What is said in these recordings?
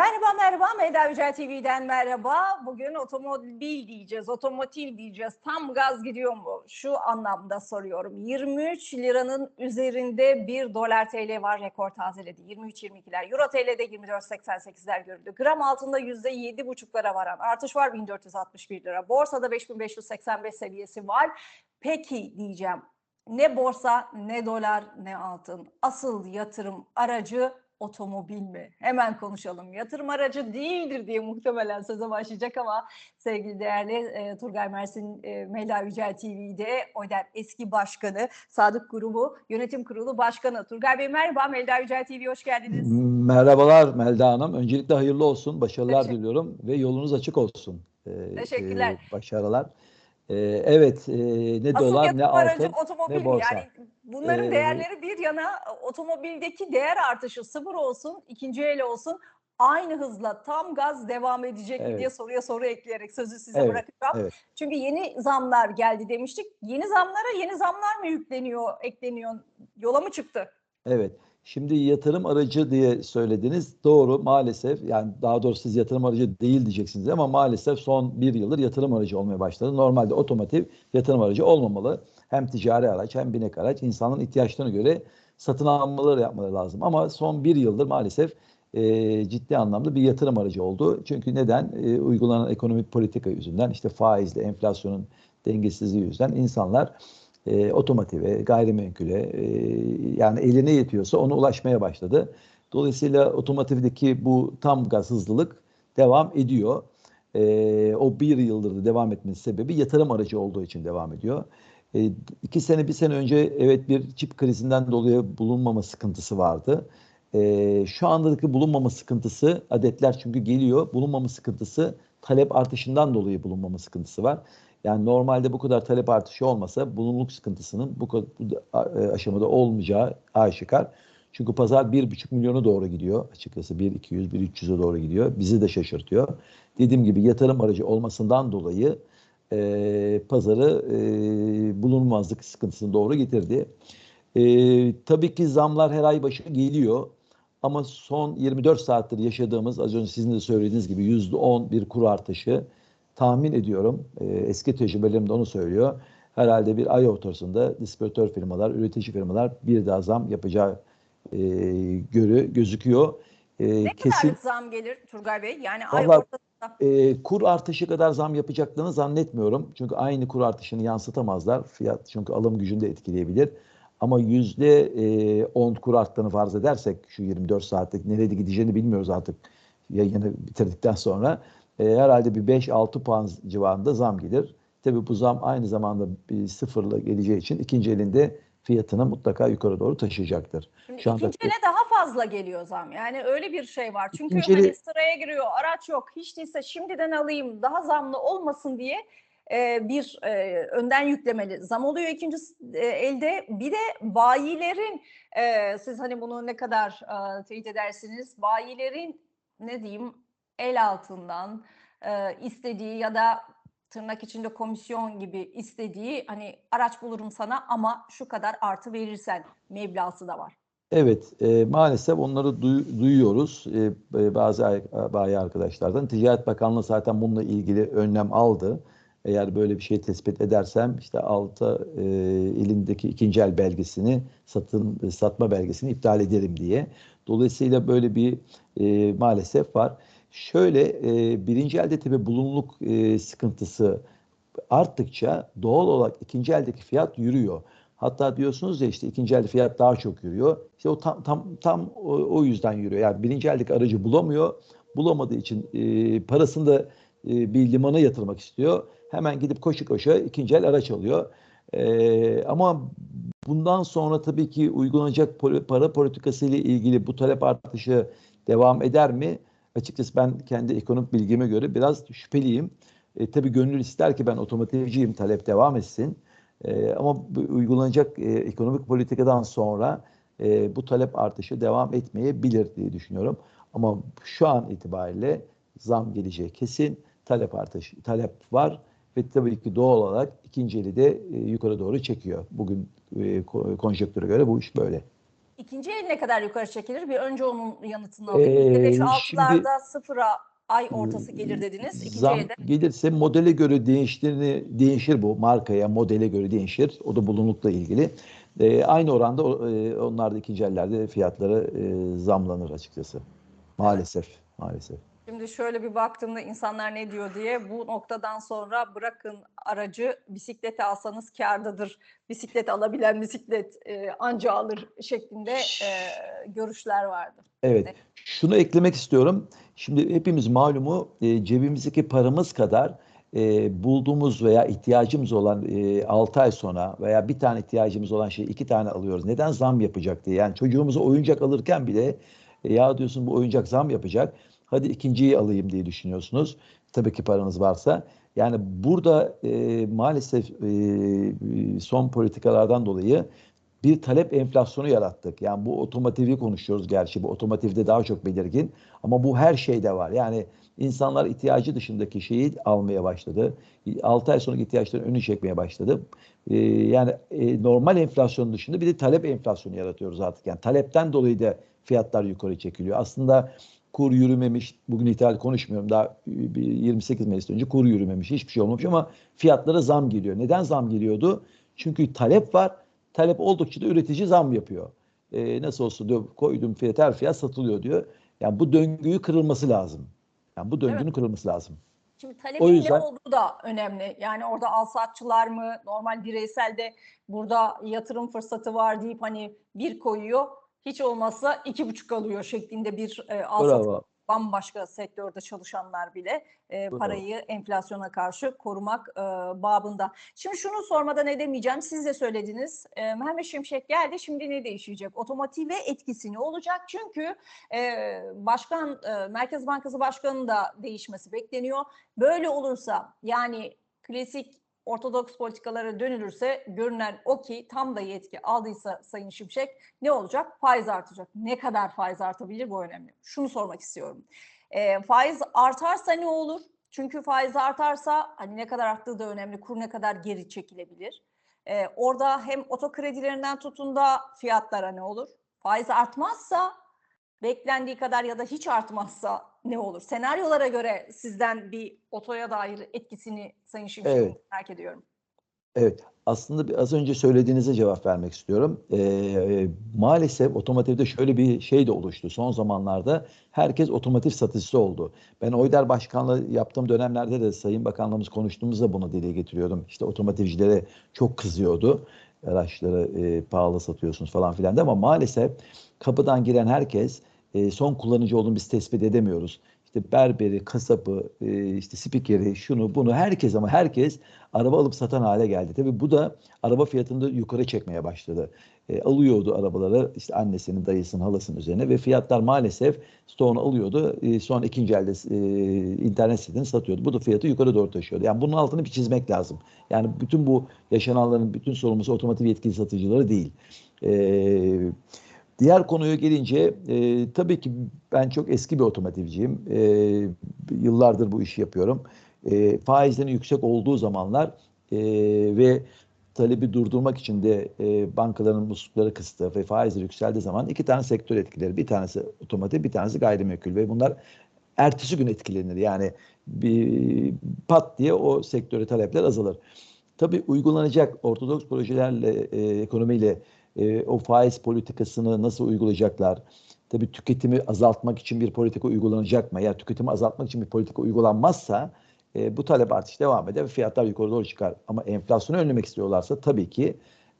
Merhaba merhaba Meyda Yücel TV'den merhaba. Bugün otomobil diyeceğiz, otomotiv diyeceğiz. Tam gaz gidiyor mu? Şu anlamda soruyorum. 23 liranın üzerinde 1 dolar TL var rekor tazeledi. 23-22'ler. Euro TL'de 24.88'ler görüldü. Gram altında %7,5'lara varan artış var 1461 lira. Borsada 5585 seviyesi var. Peki diyeceğim. Ne borsa, ne dolar, ne altın. Asıl yatırım aracı otomobil mi? Hemen konuşalım. Yatırım aracı değildir diye muhtemelen söze başlayacak ama sevgili değerli e, Turgay Mersin e, Mela Yücel TV'de ODER eski başkanı, Sadık Grubu Yönetim Kurulu Başkanı. Turgay Bey merhaba, Melda Yücel TV hoş geldiniz. Merhabalar Melda Hanım. Öncelikle hayırlı olsun, başarılar diliyorum ve yolunuz açık olsun. Ee, Teşekkürler. E, başarılar. Ee, evet, e, ne Asıl dolar ne altın otomobil ne borsa. Yani bunların ee, değerleri bir yana otomobildeki değer artışı sıfır olsun, ikinci el olsun aynı hızla tam gaz devam edecek evet. mi diye soruya soru ekleyerek sözü size evet, bırakacağım. Evet. Çünkü yeni zamlar geldi demiştik. Yeni zamlara yeni zamlar mı yükleniyor, ekleniyor? Yola mı çıktı? Evet. Şimdi yatırım aracı diye söylediniz. Doğru maalesef yani daha doğrusu siz yatırım aracı değil diyeceksiniz ama maalesef son bir yıldır yatırım aracı olmaya başladı. Normalde otomotiv yatırım aracı olmamalı. Hem ticari araç hem binek araç insanın ihtiyaçlarına göre satın almaları yapmaları lazım. Ama son bir yıldır maalesef e, ciddi anlamda bir yatırım aracı oldu. Çünkü neden? E, uygulanan ekonomik politika yüzünden işte faizle enflasyonun dengesizliği yüzünden insanlar e, otomotive, gayrimenkule e, yani eline yetiyorsa ona ulaşmaya başladı. Dolayısıyla otomotivdeki bu tam gaz hızlılık devam ediyor. E, o bir yıldır da devam etmesi sebebi yatırım aracı olduğu için devam ediyor. E, iki sene, bir sene önce evet bir çip krizinden dolayı bulunmama sıkıntısı vardı. E, şu andaki bulunmama sıkıntısı adetler çünkü geliyor. Bulunmama sıkıntısı talep artışından dolayı bulunmama sıkıntısı var. Yani normalde bu kadar talep artışı olmasa bulunuluk sıkıntısının bu, bu e, aşamada olmayacağı aşikar. Çünkü pazar 1,5 milyona doğru gidiyor açıkçası 1.200, 1.300'e doğru gidiyor. Bizi de şaşırtıyor. Dediğim gibi yatırım aracı olmasından dolayı e, pazarı e, bulunmazlık sıkıntısını doğru getirdi. E, tabii ki zamlar her ay başı geliyor. Ama son 24 saattir yaşadığımız az önce sizin de söylediğiniz gibi %10 bir kur artışı tahmin ediyorum. E, eski tecrübelerim de onu söylüyor. Herhalde bir ay ortasında distribütör firmalar, üretici firmalar bir daha zam yapacağı e, görü gözüküyor. E, ne kesin, kadar zam gelir Turgay Bey? Yani ay ortasında. E, kur artışı kadar zam yapacaklarını zannetmiyorum. Çünkü aynı kur artışını yansıtamazlar. Fiyat çünkü alım gücünü de etkileyebilir. Ama yüzde e, 10 kur arttığını farz edersek şu 24 saatlik nereye gideceğini bilmiyoruz artık yayını bitirdikten sonra e, herhalde bir 5-6 puan civarında zam gelir. Tabii bu zam aynı zamanda bir sıfırla geleceği için ikinci elinde fiyatını mutlaka yukarı doğru taşıyacaktır. Şimdi Şu anda ikinci ele daha fazla geliyor zam. Yani öyle bir şey var. Çünkü ikinci hani sıraya giriyor, araç yok. Hiç değilse şimdiden alayım, daha zamlı olmasın diye e, bir e, önden yüklemeli zam oluyor ikinci e, elde. Bir de bayilerin, e, siz hani bunu ne kadar e, teyit edersiniz, bayilerin ne diyeyim el altından e, istediği ya da tırnak içinde komisyon gibi istediği hani araç bulurum sana ama şu kadar artı verirsen meblası da var. Evet, e, maalesef onları duy- duyuyoruz e, bazı bayi arkadaşlardan. Ticaret Bakanlığı zaten bununla ilgili önlem aldı. Eğer böyle bir şey tespit edersem işte altı e, elindeki ikinci el belgesini satın satma belgesini iptal ederim diye. Dolayısıyla böyle bir e, maalesef var. Şöyle e, birinci elde tabi bulunuluk e, sıkıntısı arttıkça doğal olarak ikinci eldeki fiyat yürüyor. Hatta diyorsunuz ya işte ikinci elde fiyat daha çok yürüyor. İşte o tam tam tam o, o yüzden yürüyor. Yani birinci eldeki aracı bulamıyor. Bulamadığı için e, parasını da e, bir limana yatırmak istiyor. Hemen gidip koşu koşu ikinci el araç alıyor. E, ama bundan sonra tabii ki uygulanacak para politikası ile ilgili bu talep artışı devam eder mi? Açıkçası ben kendi ekonomik bilgime göre biraz şüpheliyim. E, tabii gönül ister ki ben otomotivciyim, talep devam etsin. E, ama bu uygulanacak e, ekonomik politikadan sonra e, bu talep artışı devam etmeyebilir diye düşünüyorum. Ama şu an itibariyle zam geleceği kesin. Talep artışı, talep var ve tabii ki doğal olarak ikinci eli de e, yukarı doğru çekiyor. Bugün e, konjektüre göre bu iş böyle. İkinci el ne kadar yukarı çekilir? Bir önce onun yanıtını alayım. Ee, %5-6'larda sıfıra ay ortası gelir dediniz. İkinci Zam elde. gelirse modele göre değiştiğini değişir bu markaya modele göre değişir. O da bulunukla ilgili. Ee, aynı oranda e, onlar da ikinci ellerde fiyatları e, zamlanır açıkçası. Maalesef, maalesef. Şimdi şöyle bir baktığımda insanlar ne diyor diye bu noktadan sonra bırakın aracı bisiklete alsanız kârdadır. Bisiklet alabilen bisiklet e, anca alır şeklinde e, görüşler vardı. Evet. Evet. Şunu eklemek istiyorum. Şimdi hepimiz malumu e, cebimizdeki paramız kadar e, bulduğumuz veya ihtiyacımız olan e, 6 ay sonra veya bir tane ihtiyacımız olan şeyi iki tane alıyoruz. Neden zam yapacak diye. Yani çocuğumuza oyuncak alırken bile e, ya diyorsun bu oyuncak zam yapacak. Hadi ikinciyi alayım diye düşünüyorsunuz. Tabii ki paranız varsa. Yani burada e, maalesef e, son politikalardan dolayı bir talep enflasyonu yarattık. Yani bu otomotivi konuşuyoruz gerçi. Bu otomotivde daha çok belirgin. Ama bu her şeyde var. Yani insanlar ihtiyacı dışındaki şeyi almaya başladı. 6 ay sonraki ihtiyaçların önünü çekmeye başladı. Ee, yani e, normal enflasyon dışında bir de talep enflasyonu yaratıyoruz artık. Yani talepten dolayı da fiyatlar yukarı çekiliyor. Aslında kur yürümemiş. Bugün ithal konuşmuyorum. Daha bir 28 Mayıs önce kur yürümemiş. Hiçbir şey olmamış ama fiyatlara zam geliyor. Neden zam geliyordu? Çünkü talep var. Talep oldukça da üretici zam yapıyor. Ee, nasıl olsa diyor koyduğum fiyat her fiyat satılıyor diyor. Yani bu döngüyü kırılması lazım. Yani bu döngünün kırılması lazım. Şimdi talebin yüzden- ne olduğu da önemli. Yani orada alsatçılar mı, normal bireyselde burada yatırım fırsatı var deyip hani bir koyuyor, hiç olmazsa iki buçuk alıyor şeklinde bir e, alsat bambaşka sektörde çalışanlar bile e, parayı enflasyona karşı korumak e, babında. Şimdi şunu sormadan edemeyeceğim. Siz de söylediniz. E, Mehmet Şimşek geldi. Şimdi ne değişecek? Otomotive etkisi ne olacak? Çünkü e, başkan e, Merkez Bankası Başkanı'nın da değişmesi bekleniyor. Böyle olursa yani klasik ortodoks politikalara dönülürse görünen o ki tam da yetki aldıysa Sayın Şimşek ne olacak? Faiz artacak. Ne kadar faiz artabilir bu önemli. Şunu sormak istiyorum. Ee, faiz artarsa ne olur? Çünkü faiz artarsa hani ne kadar arttığı da önemli. Kur ne kadar geri çekilebilir? Ee, orada hem otokredilerden tutun da fiyatlara ne olur? Faiz artmazsa beklendiği kadar ya da hiç artmazsa ne olur? Senaryolara göre sizden bir otoya dair etkisini Sayın Şimşek Evet. merak ediyorum. Evet, aslında bir- az önce söylediğinize cevap vermek istiyorum. Ee, maalesef otomotivde şöyle bir şey de oluştu. Son zamanlarda herkes otomotiv satıcısı oldu. Ben Oyder Başkanlığı yaptığım dönemlerde de Sayın Bakanlığımız konuştuğumuzda bunu dile getiriyordum. İşte otomotivcilere çok kızıyordu. Araçları e, pahalı satıyorsunuz falan filan ama maalesef kapıdan giren herkes e, son kullanıcı olduğunu biz tespit edemiyoruz. İşte berberi, kasabı, e, işte spikeri, şunu bunu herkes ama herkes araba alıp satan hale geldi. Tabii bu da araba fiyatını da yukarı çekmeye başladı. E, alıyordu arabaları işte annesinin, dayısının, halasının üzerine ve fiyatlar maalesef stoğunu alıyordu. E, sonra ikinci elde e, internet sitesini satıyordu. Bu da fiyatı yukarı doğru taşıyordu. Yani bunun altını bir çizmek lazım. Yani bütün bu yaşananların bütün sorumlusu otomotiv yetkili satıcıları değil. E, Diğer konuya gelince e, tabii ki ben çok eski bir otomotivciyim. E, yıllardır bu işi yapıyorum. E, faizlerin yüksek olduğu zamanlar e, ve talebi durdurmak için de e, bankaların muslukları kıstı ve faizler yükseldiği zaman iki tane sektör etkileri. Bir tanesi otomotiv, bir tanesi gayrimenkul ve bunlar ertesi gün etkilenir. Yani bir pat diye o sektöre talepler azalır. Tabii uygulanacak ortodoks projelerle, e, ekonomiyle e, o faiz politikasını nasıl uygulayacaklar? Tabii tüketimi azaltmak için bir politika uygulanacak mı? Eğer tüketimi azaltmak için bir politika uygulanmazsa e, bu talep artış devam eder ve fiyatlar yukarı doğru çıkar. Ama enflasyonu önlemek istiyorlarsa tabii ki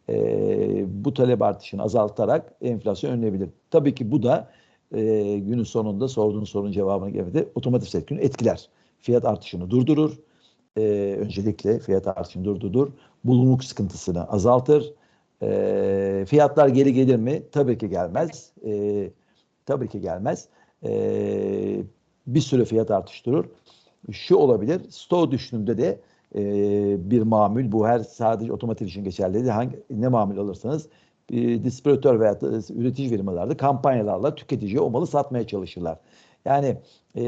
e, bu talep artışını azaltarak enflasyon önlenebilir. Tabii ki bu da e, günün sonunda sorduğun sorunun cevabını gelmedi. Otomotiv sektörünü etkiler. Fiyat artışını durdurur. E, öncelikle fiyat artışını durdurur. Bulunuk sıkıntısını azaltır. E, fiyatlar geri gelir mi? Tabii ki gelmez. E, tabii ki gelmez. E, bir süre fiyat artış durur. Şu olabilir. Stoğ düştüğünde de e, bir mamül bu her sadece otomotiv için geçerli değil. Hangi, ne mamül alırsanız e, distribütör veya üretici firmalarda kampanyalarla tüketiciye o malı satmaya çalışırlar. Yani e,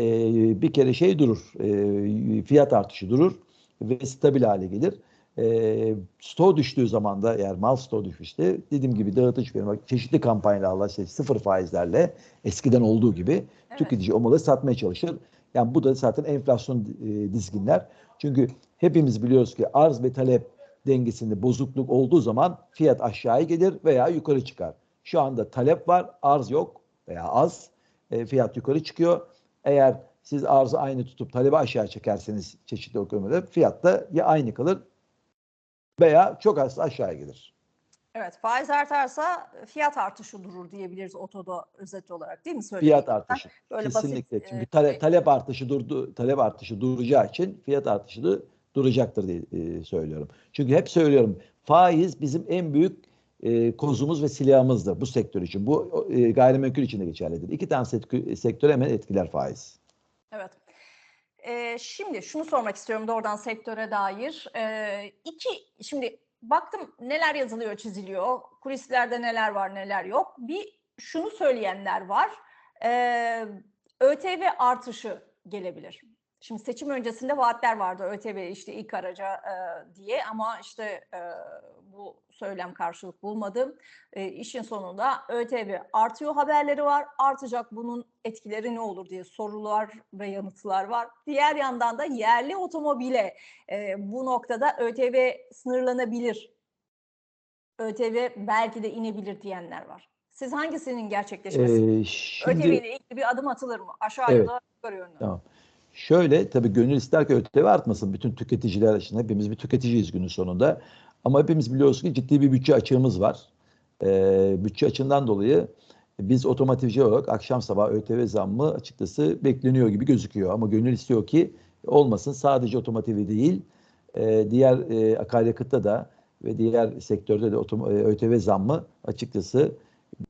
bir kere şey durur, e, fiyat artışı durur ve stabil hale gelir. E, stoğu düştüğü zaman da eğer mal stoğu düşmüşse dediğim gibi dağıtıcı firma çeşitli kampanyalarla işte sıfır faizlerle eskiden olduğu gibi Evet. tüketici o malı satmaya çalışır. Yani bu da zaten enflasyon e, dizginler. Çünkü hepimiz biliyoruz ki arz ve talep dengesinde bozukluk olduğu zaman fiyat aşağıya gelir veya yukarı çıkar. Şu anda talep var, arz yok veya az. E, fiyat yukarı çıkıyor. Eğer siz arzı aynı tutup talebi aşağı çekerseniz çeşitli ekonomide fiyat da ya aynı kalır veya çok az aşağıya gelir. Evet, faiz artarsa fiyat artışı durur diyebiliriz otoda özet olarak değil mi? Fiyat söylediğinizden? artışı. Böyle Kesinlikle. basit, Çünkü e, tale- şey- talep artışı durdu talep artışı duracağı için fiyat artışı da duracaktır diye e, söylüyorum. Çünkü hep söylüyorum faiz bizim en büyük e, kozumuz ve silahımızdır bu sektör için. Bu e, gayrimenkul için de geçerlidir. İki tane sektör, hemen etkiler faiz. Evet. Ee, şimdi şunu sormak istiyorum doğrudan sektöre dair. Ee, iki, şimdi baktım neler yazılıyor, çiziliyor. Kulislerde neler var, neler yok. Bir şunu söyleyenler var. Ee, ÖTV artışı gelebilir. Şimdi seçim öncesinde vaatler vardı ÖTV işte ilk araca e, diye ama işte e, bu söylem karşılık bulmadı. E, işin sonunda ÖTV artıyor haberleri var. Artacak bunun etkileri ne olur diye sorular ve yanıtlar var. Diğer yandan da yerli otomobile e, bu noktada ÖTV sınırlanabilir. ÖTV belki de inebilir diyenler var. Siz hangisinin gerçekleşmesi? Ee, ÖTV şimdi ile ilgili bir adım atılır mı? Aşağı Evet. yönlü. Tamam. Şöyle tabii gönül ister ki ÖTV artmasın. Bütün tüketiciler için hepimiz bir tüketiciyiz günün sonunda. Ama hepimiz biliyoruz ki ciddi bir bütçe açığımız var. Ee, bütçe açığından dolayı biz otomotivci olarak akşam sabah ÖTV zammı açıkçası bekleniyor gibi gözüküyor. Ama gönül istiyor ki olmasın. Sadece otomotivi değil, e, diğer e, akaryakıtta da ve diğer sektörde de e, ÖTV zammı açıkçası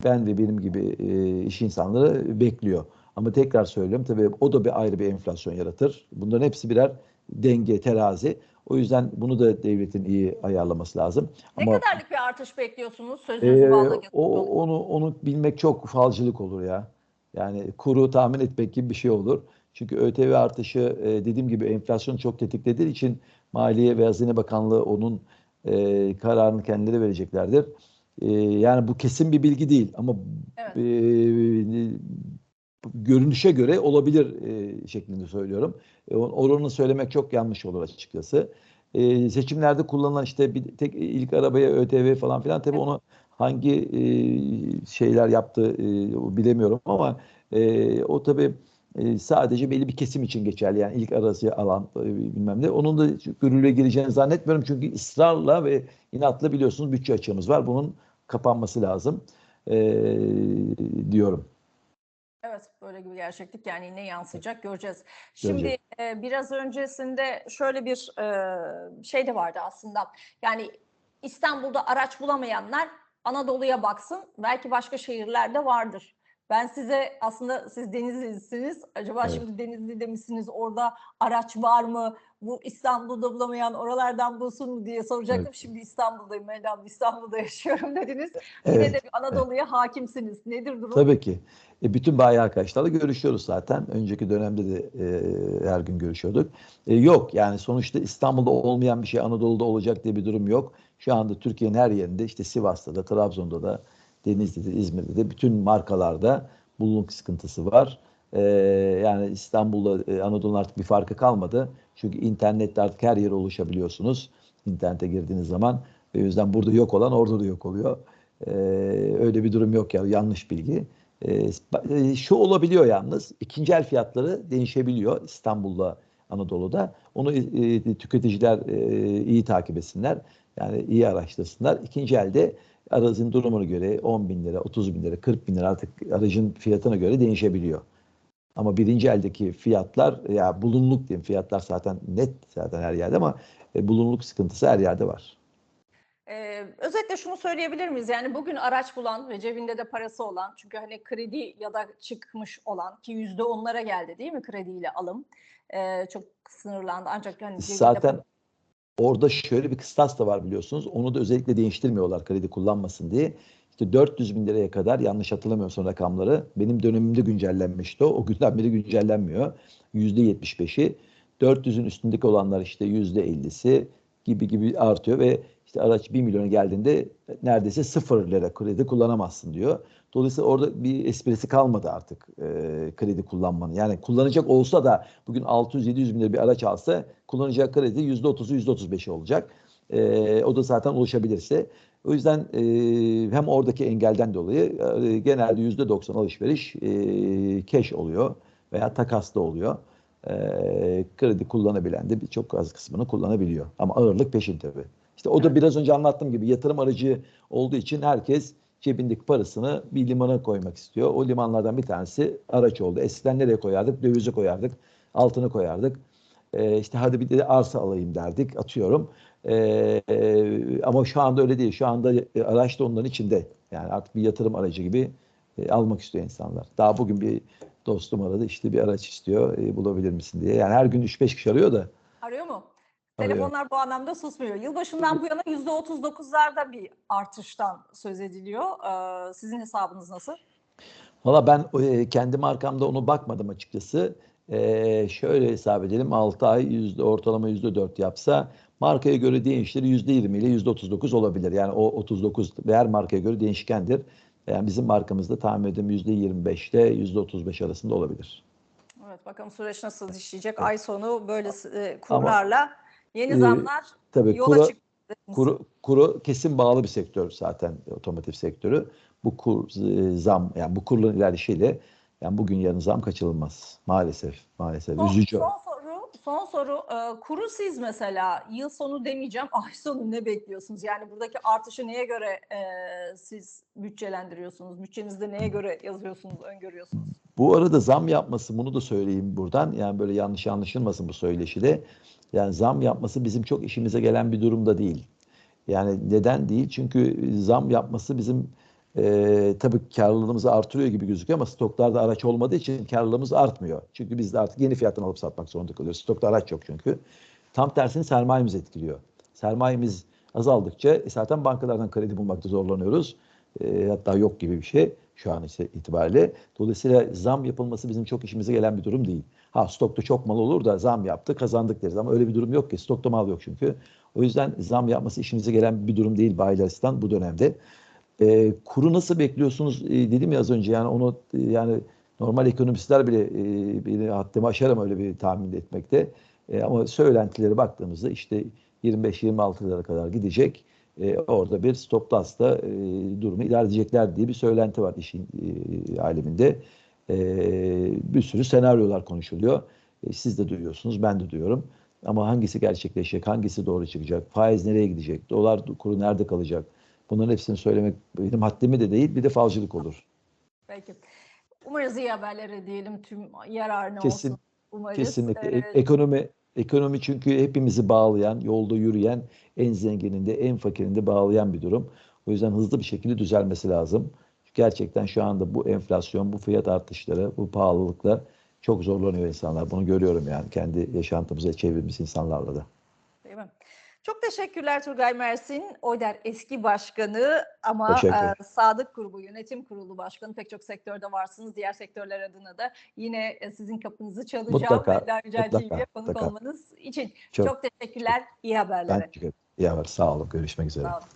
ben ve benim gibi e, iş insanları bekliyor. Ama tekrar söylüyorum tabii o da bir ayrı bir enflasyon yaratır. Bunların hepsi birer denge, terazi. O yüzden bunu da devletin iyi ayarlaması lazım. Ne Ama kadarlık bir artış bekliyorsunuz? Sözünüzü bağlı. o, onu onu bilmek çok falcılık olur ya. Yani kuru tahmin etmek gibi bir şey olur. Çünkü ÖTV artışı e, dediğim gibi enflasyonu çok tetiklediği için Maliye ve Hazine Bakanlığı onun e, kararını kendileri vereceklerdir. E, yani bu kesin bir bilgi değil ama Evet. e, görünüşe göre olabilir e, şeklinde söylüyorum. E, oranını söylemek çok yanlış olur açıkçası. E, seçimlerde kullanılan işte bir tek ilk arabaya ÖTV falan filan tabii onu hangi e, şeyler yaptı e, bilemiyorum ama e, o tabii e, sadece belli bir kesim için geçerli. Yani ilk arası alan e, bilmem ne. Onun da yürürlüğe gireceğini zannetmiyorum. Çünkü ısrarla ve inatla biliyorsunuz bütçe açığımız var. Bunun kapanması lazım e, diyorum. Evet böyle bir gerçeklik yani ne yansıyacak göreceğiz. Şimdi e, biraz öncesinde şöyle bir e, şey de vardı aslında. Yani İstanbul'da araç bulamayanlar Anadolu'ya baksın. Belki başka şehirlerde vardır. Ben size aslında siz Denizli'siniz. Acaba Evet. şimdi Denizli'de misiniz? Orada araç var mı? Bu İstanbul'da bulamayan oralardan bulsun mu diye soracaktım. Evet. Şimdi İstanbul'dayım. Elham İstanbul'da yaşıyorum dediniz. Yine Evet. de bir Anadolu'ya hakimsiniz. Nedir durum? Tabii ki. E, bütün bayi arkadaşlarla görüşüyoruz zaten. Önceki dönemde de e, her gün görüşüyorduk. E, yok yani sonuçta İstanbul'da olmayan bir şey Anadolu'da olacak diye bir durum yok. Şu anda Türkiye'nin her yerinde işte Sivas'ta da, Trabzon'da da, Denizli'de, İzmir'de de bütün markalarda bulunuk sıkıntısı var. E, yani İstanbul'da e, Anadolu'nun artık bir farkı kalmadı. Çünkü internette artık her yere ulaşabiliyorsunuz. İnternete girdiğiniz zaman. Ve o yüzden burada yok olan orada da yok oluyor. E, öyle bir durum yok ya yanlış bilgi. E, e, şu olabiliyor yalnız ikinci el fiyatları değişebiliyor İstanbul'da Anadolu'da. Onu e, tüketiciler e, iyi takip etsinler. Yani iyi araştırsınlar. İkinci elde aracın durumuna göre 10 bin lira, 30 bin lira, 40 bin lira artık aracın fiyatına göre değişebiliyor. Ama birinci eldeki fiyatlar ya bulunuluk diyeyim fiyatlar zaten net zaten her yerde ama e, bulunuluk sıkıntısı her yerde var. Ee, özetle şunu söyleyebilir miyiz? Yani bugün araç bulan ve cebinde de parası olan çünkü hani kredi ya da çıkmış olan ki yüzde onlara geldi değil mi krediyle alım Ee, çok sınırlandı ancak hani cebinde Zaten orada şöyle bir kıstas da var biliyorsunuz. Onu da özellikle değiştirmiyorlar kredi kullanmasın diye. İşte 400 bin liraya kadar yanlış hatırlamıyorsam rakamları benim dönemimde güncellenmişti o. O günden beri güncellenmiyor. %75'i 400'ün üstündeki olanlar işte %50'si gibi gibi artıyor ve işte araç 1 milyona geldiğinde neredeyse 0 lira kredi kullanamazsın diyor. Dolayısıyla orada bir esprisi kalmadı artık e, kredi kullanmanın. Yani kullanacak olsa da bugün 600-700 bin lira bir araç alsa kullanacak kredi %30'u %35'i olacak. E, o da zaten ulaşabilirse. O yüzden e, hem oradaki engelden dolayı e, genelde %90 alışveriş e, cash oluyor veya takaslı oluyor. E, kredi kullanabilen de birçok az kısmını kullanabiliyor. Ama ağırlık peşin tabii. İşte o da biraz önce anlattığım gibi yatırım aracı olduğu için herkes cebindeki parasını bir limana koymak istiyor. O limanlardan bir tanesi araç oldu. Eskiden nereye koyardık? Dövizi koyardık, altını koyardık. Ee, işte hadi bir de arsa alayım derdik, atıyorum. E, ama şu anda öyle değil. Şu anda e, araç da onların içinde. Yani artık bir yatırım aracı gibi e, almak istiyor insanlar. Daha bugün bir dostum aradı işte bir araç istiyor e, bulabilir misin diye. Yani her gün 3-5 kişi arıyor da. Arıyor mu? Arıyor. Telefonlar bu anlamda susmuyor. Yılbaşından bu yana %39'larda bir artıştan söz ediliyor. Ee, sizin hesabınız nasıl? Valla ben e, kendi markamda onu bakmadım açıkçası. E, şöyle hesap edelim 6 ay yüzde ortalama yüzde 4 yapsa markaya göre değişir yüzde 20 ile yüzde 39 olabilir. Yani o 39 her markaya göre değişkendir. Yani bizim markamızda tahmin yüzde 25 ile yüzde 35 arasında olabilir. Evet bakalım süreç nasıl işleyecek. Ay sonu böyle e, kurlarla yeni e, zamlar Tabii yola kura, çıktı. kuru, kuru kesin bağlı bir sektör zaten otomotiv sektörü. Bu kur e, zam yani bu kurların ilerleyişiyle yani bugün yarın zam kaçınılmaz maalesef maalesef Son, üzücü. son soru, son soru. Ee, kuru siz mesela yıl sonu demeyeceğim, ay sonu ne bekliyorsunuz? Yani buradaki artışı neye göre e, siz bütçelendiriyorsunuz? Bütçenizde neye göre yazıyorsunuz, öngörüyorsunuz? Bu arada zam yapması bunu da söyleyeyim buradan. Yani böyle yanlış anlaşılmasın bu söyleşide. Yani zam yapması bizim çok işimize gelen bir durumda değil. Yani neden değil? Çünkü zam yapması bizim e, tabii karlılığımızı artırıyor gibi gözüküyor ama stoklarda araç olmadığı için karlılığımız artmıyor. Çünkü biz de artık yeni fiyattan alıp satmak zorunda kalıyoruz. Stokta araç yok çünkü. Tam tersini sermayemiz etkiliyor. Sermayemiz azaldıkça e, zaten bankalardan kredi bulmakta zorlanıyoruz. E, hatta yok gibi bir şey şu an ise itibariyle. Dolayısıyla zam yapılması bizim çok işimize gelen bir durum değil. Ha stokta çok mal olur da zam yaptı kazandık deriz ama öyle bir durum yok ki. Stokta mal yok çünkü. O yüzden zam yapması işimize gelen bir durum değil bayiler bu dönemde. E, kuru nasıl bekliyorsunuz e, dedim ya az önce yani onu e, yani normal ekonomistler bile e, beni haddimi aşarım öyle bir tahmin etmekte. E, ama söylentileri baktığımızda işte 25-26 lira kadar gidecek. E, orada bir stop loss'ta e, durumu idare edecekler diye bir söylenti var işin e, aleminde. E, bir sürü senaryolar konuşuluyor. E, siz de duyuyorsunuz, ben de duyuyorum. Ama hangisi gerçekleşecek, hangisi doğru çıkacak, faiz nereye gidecek, dolar kuru nerede kalacak? Bunların hepsini söylemek benim haddimi de değil, bir de falcılık olur. Peki. Umarız iyi haberleri diyelim tüm yararına Kesin, olsun. Umarız. Kesinlikle. Ee, Ekonomi ekonomi çünkü hepimizi bağlayan, yolda yürüyen, en zengininde, en fakirinde bağlayan bir durum. O yüzden hızlı bir şekilde düzelmesi lazım. Gerçekten şu anda bu enflasyon, bu fiyat artışları, bu pahalılıklar çok zorlanıyor insanlar. Bunu görüyorum yani kendi yaşantımıza çevirmiş insanlarla da. Değil mi? Çok teşekkürler Turgay Mersin. Oyder eski başkanı ama e, Sadık Grubu Yönetim Kurulu Başkanı. Pek çok sektörde varsınız. Diğer sektörler adına da yine e, sizin kapınızı çalacağım. Mutlaka, Dervical mutlaka, konuk mutlaka. olmanız için. Çok- Çok, teşekkürler. İyi haberlere. Ben iyi haber. Sağ olun. Görüşmek üzere. Sağ olun.